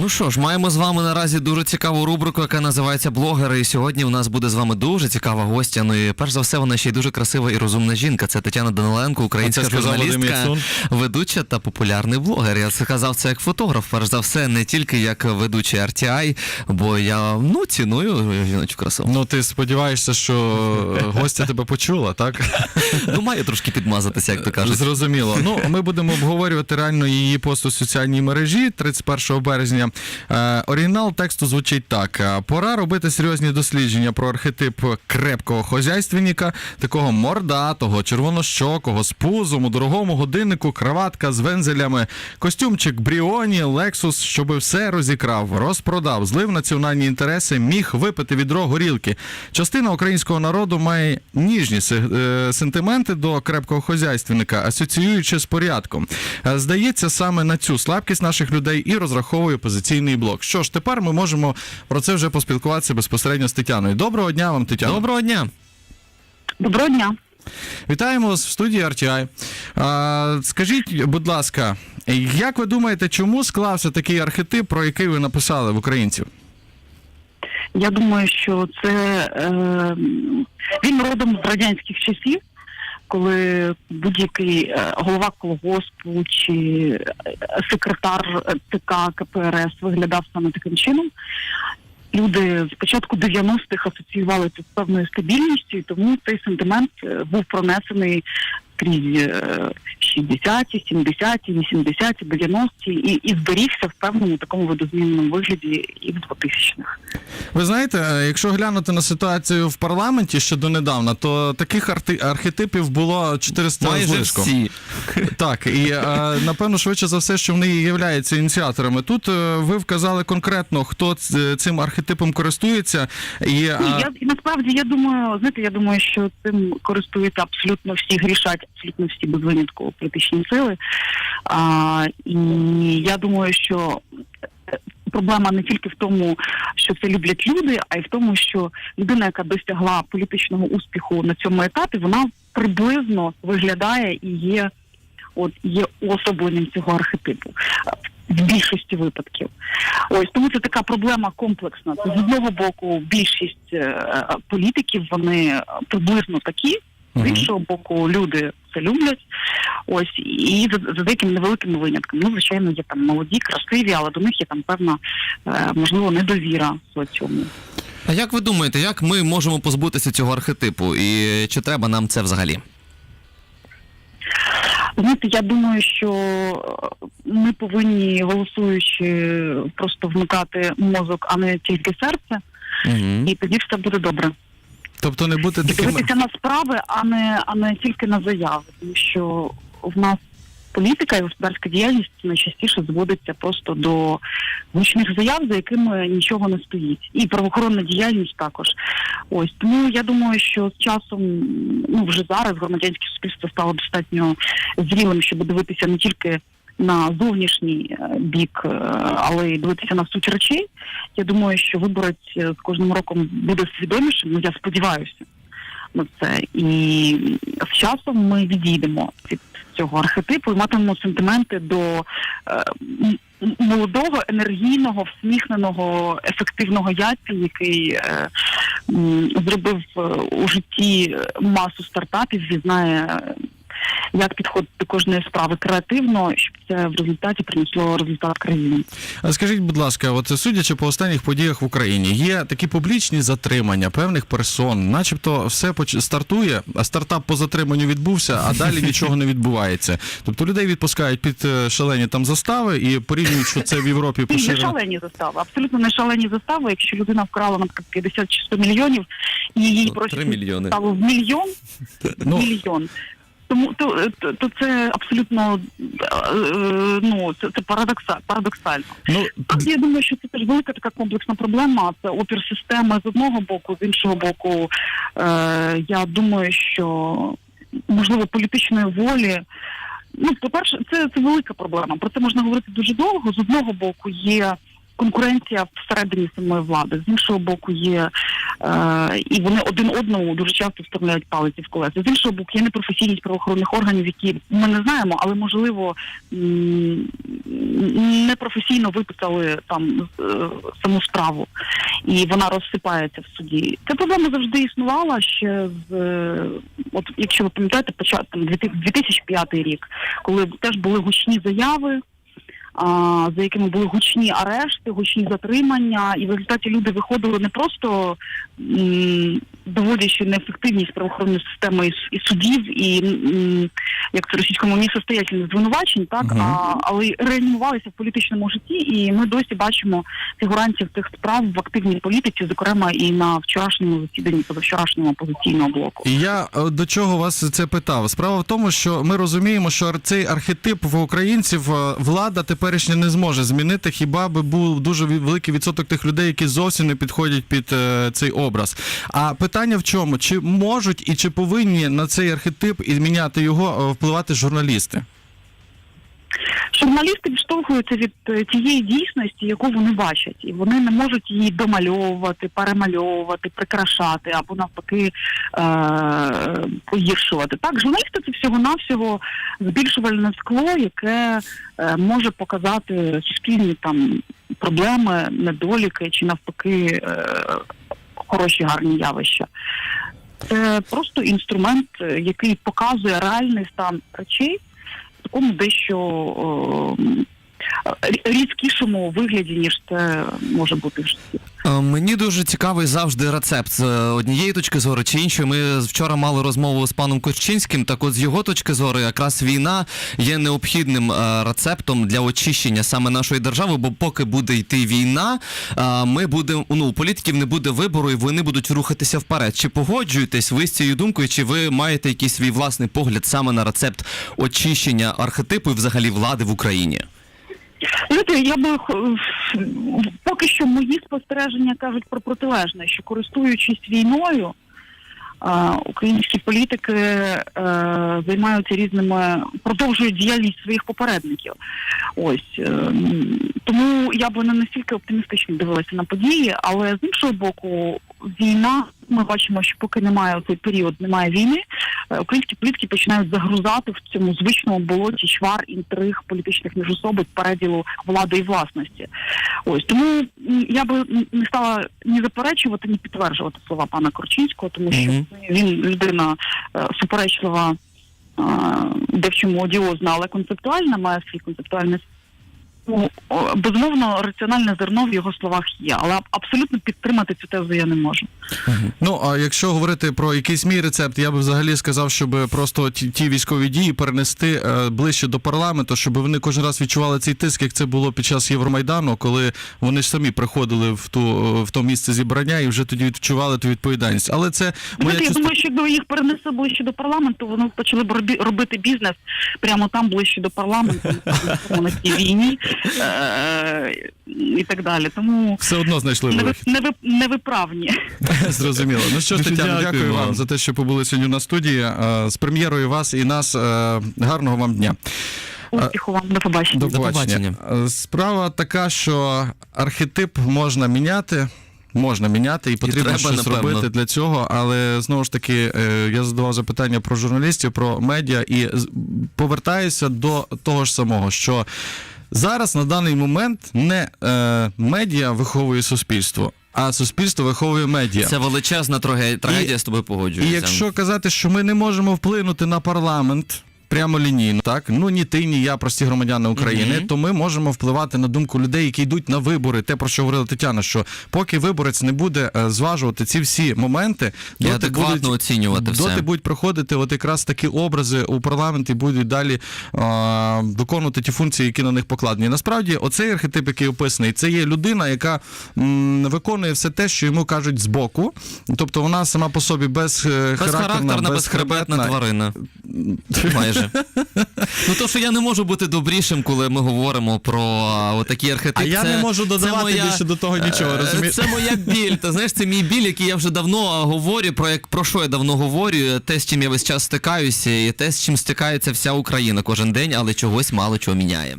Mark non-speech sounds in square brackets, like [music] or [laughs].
Ну що ж, маємо з вами наразі дуже цікаву рубрику, яка називається Блогери. І сьогодні у нас буде з вами дуже цікава гостя. Ну і перш за все, вона ще й дуже красива і розумна жінка. Це Тетяна Даниленко, українська журналістка, ведуча та популярний блогер. Я сказав це як фотограф, перш за все, не тільки як ведучий RTI, бо я ну ціную жіночу красу. Ну, ти сподіваєшся, що гостя тебе почула, так? Ну, маю трошки підмазатися, як то кажуть. Зрозуміло. Ну, ми будемо обговорювати реально її пост у соціальній мережі 31 березня. Е, оригінал тексту звучить так: Е, пора робити серйозні дослідження про архетип крепкого хозяйственника, такого мордатого, червонощокого, з пузом у дорогому годиннику, краватка з вензелями, костюмчик Бріоні, Лексус, щоби все розікрав, розпродав, злив національні інтереси, міг випити відро горілки. Частина українського народу має ніжні е, сентименти до крепкого хозяйственника, асоціюючи з порядком. Здається, саме на цю слабкість наших людей і розраховує опозиційний блок. Що ж, тепер ми можемо про це вже поспілкуватися безпосередньо з Тетяною. Доброго дня вам, Тетяно. Доброго дня. Доброго дня. Вітаємо вас в студії RTI. А, скажіть, будь ласка, як ви думаєте, чому склався такий архетип, про який ви написали в українців? Я думаю, що це е, він родом з радянських часів, коли будь-який е, голова колгоспу чи е, секретар ТК КПРС виглядав саме таким чином. Люди з початку 90-х асоціювали це з певною стабільністю, тому цей сентимент е, був пронесений крізь е, 60-ті, 70-ті, 80-ті, 90-ті і, і зберігся в певному такому видозмінному вигляді і в 2000-х. Ви знаєте, е, якщо глянути на ситуацію в парламенті ще донедавна, то таких арти- архетипів було 400 з Майже всі. [laughs] Так, і е, напевно, швидше за все, що вони являються ініціаторами. Тут е, ви вказали конкретно, хто цим архетипом користується. І, Ні, я і насправді я думаю, знаєте, я думаю, що цим користуються абсолютно всі, грішать абсолютно всі без винятку політичні сили. А, і я думаю, що е, проблема не тільки в тому, що це люблять люди, а й в тому, що людина, яка досягла політичного успіху на цьому етапі, вона приблизно виглядає і є, от є уособленням цього архетипу. В більшості випадків, ось тому це така проблема комплексна. З одного боку більшість е, політиків вони приблизно такі, з іншого боку, люди це люблять. Ось і за, деякими невеликими винятками. Ну, звичайно, є там молоді, красиві, але до них є там певна е, можливо недовіра соціуму. А як ви думаєте, як ми можемо позбутися цього архетипу? І чи треба нам це взагалі? Знаєте, я думаю, що е, ми повинні голосуючи просто вмикати мозок, а не тільки серце, Угу. і тоді все буде добре. Тобто не бути І таким. дивитися на справи, а не а не тільки на заяви, тому що в нас політика і господарська діяльність найчастіше зводиться просто до гучних заяв, за якими нічого не стоїть, і правоохоронна діяльність також. Ось тому я думаю, що з часом, ну вже зараз громадянське суспільство стало достатньо зрілим, щоб дивитися не тільки. На зовнішній е, бік, е, але й дивитися на суть речей. Я думаю, що виборець е, з кожним роком буде свідомішим. Ну я сподіваюся на це. І з часом ми відійдемо від цього архетипу і матимемо сентименти до молодого, енергійного, всміхненого, ефективного яйця, який зробив у житті масу стартапів і знає. Як підходити до кожної справи креативно, щоб це в результаті принесло результат країні. А Скажіть, будь ласка, от судячи по останніх подіях в Україні, є такі публічні затримання певних персон, начебто все поч- стартує, а стартап по затриманню відбувся, а далі нічого не відбувається. Тобто людей відпускають під е, шалені там застави і порівнюють, що це в Європі Ні, не шалені застави, абсолютно не шалені застави. Якщо людина вкрала, наприклад, 50 чи 100 мільйонів, і її просять заставу в мільйон, Ну. мільйон. Тому то, то, то це абсолютно е, ну це, це парадокса, парадоксально. Ну, Тут я думаю, що це теж велика така комплексна проблема. Це опір системи з одного боку, з іншого боку. Е, я думаю, що можливо політичної волі. Ну, по-перше, це, це велика проблема. Про це можна говорити дуже довго. З одного боку, є конкуренція всередині самої влади. З іншого боку, є е, і вони один одному дуже часто вставляють палиці в колеса. З іншого боку, є непрофесійність правоохоронних органів, які ми не знаємо, але можливо непрофесійно виписали там е, саму справу, і вона розсипається в суді. Ця проблема завжди існувала ще з е, от, якщо ви пам'ятаєте, початку там 2005 рік, коли теж були гучні заяви. За якими були гучні арешти, гучні затримання, і в результаті люди виходили не просто доводячи неефективність правоохоронної системи і, і судів, і як це російському несостоятельних звинувачень, так Мгм. а, але реанімувалися в політичному житті, і ми досі бачимо фігурантів цих справ в активній політиці, зокрема і на вчорашньому засіданні позавчорашнього опозиційного блоку. І я е, до чого вас це питав? Справа в тому, що ми розуміємо, що цей архетип в українців е, влада теперішня не зможе змінити. Хіба би був дуже великий відсоток тих людей, які зовсім не підходять під е, цей образ. А питання в чому? Чи можуть і чи повинні на цей архетип і зміняти його е, впливати журналісти? Журналісти відштовхуються від е, тієї дійсності, яку вони бачать, і вони не можуть її домальовувати, перемальовувати, прикрашати або навпаки е- погіршувати. Так, журналісти це всього навсього збільшувальне скло, яке е, може показати суспільні там проблеми, недоліки чи навпаки е- хороші гарні явища. Це просто інструмент, е, який показує реальний стан речей в такому дещо о, м, рі- різкішому вигляді, ніж це може бути в житті. Е, Мені дуже цікавий завжди рецепт з е, однієї точки зору чи іншої. Ми вчора мали розмову з паном Корчинським. Так от з його точки зору, якраз війна є необхідним е, рецептом для очищення саме нашої держави. Бо поки буде йти війна, ми будемо ну у політиків не буде вибору, і вони будуть рухатися вперед. Чи погоджуєтесь ви з цією думкою? Чи ви маєте якийсь свій власний погляд саме на рецепт очищення архетипу і взагалі влади в Україні? Знаєте, я би х- поки що мої спостереження кажуть про протилежне, що користуючись війною, е, українські політики е, займаються різними, продовжують діяльність своїх попередників. Ось е, тому я би не настільки оптимістично дивилася на події, але з іншого боку, війна. Ми бачимо, що поки немає цей період, немає війни. Е, Українські політики починають загрузати в цьому звичному болоті чвар інтриг політичних міжособиць переділу влади і власності. Ось тому я би не стала ні заперечувати, ні підтверджувати слова пана Корчинського, тому що Мгм. він людина е, суперечлива, е, де в чому одіозна, але концептуальна, має свій концептуальний безумовно, раціональне зерно в його словах є, але абсолютно підтримати цю тезу я не можу. Ну а якщо говорити про якийсь мій рецепт, я би взагалі сказав, щоб просто ті, ті військові дії перенести е, ближче до парламенту, щоб вони кожен раз відчували цей тиск, як це було під час Євромайдану, коли вони ж самі приходили в ту в то місце зібрання і вже тоді відчували ту відповідальність. Але це моя Знаєте, я думаю, що якби їх перенесли ближче до парламенту, вони почали б робити бізнес прямо там ближче до парламенту, [laughs] на цій війні е, і так далі. Тому все одно знайшли неви- вихід. неви- невиправні. [laughs] Зрозуміло. Ну що ж, Дуже Тетяно, дякую дякую вам. за те, що побули сьогодні на студії. Е, З прем'єрою вас і нас. е, Гарного вам дня. Успіху вам до побачення. До побачення. Е, Справа така, що архетип можна міняти. Можна міняти і потрібно треба, щось напевно. робити для цього, але знову ж таки е, я задавав запитання про журналістів, про медіа і повертаюся до того ж самого, що зараз на даний момент не е, медіа виховує суспільство, а суспільство виховує медіа. Це величезна трагедія, трагедія, з тобою І погоджуюся. якщо казати, що ми не можемо вплинути на парламент. Прямо лінійно, так ну ні ти, ні я, прості громадяни України, Мгм. то ми можемо впливати на думку людей, які йдуть на вибори. Те про що говорила Тетяна, що поки виборець не буде е, зважувати ці всі моменти, І доти будуть, оцінювати все. будуть проходити от якраз такі образи у парламенті, будуть далі а, виконувати ті функції, які на них покладені. Насправді, оцей архетип, який описаний, це є людина, яка м, виконує все те, що йому кажуть збоку. Тобто вона сама по собі без е, Безхарактерна, безхребетна тварина. Майже. Ну то, що я не можу бути добрішим, коли ми говоримо про такі архетипи. А я це- не можу додавати моя- більше до того нічого, Е, розумієш? Це моя біль. Та знаєш, це мій біль, який я вже давно говорю, про як про що я давно говорю, те, з чим я весь час стикаюся, і те, з чим стикається вся Україна кожен день, але чогось мало чого міняє.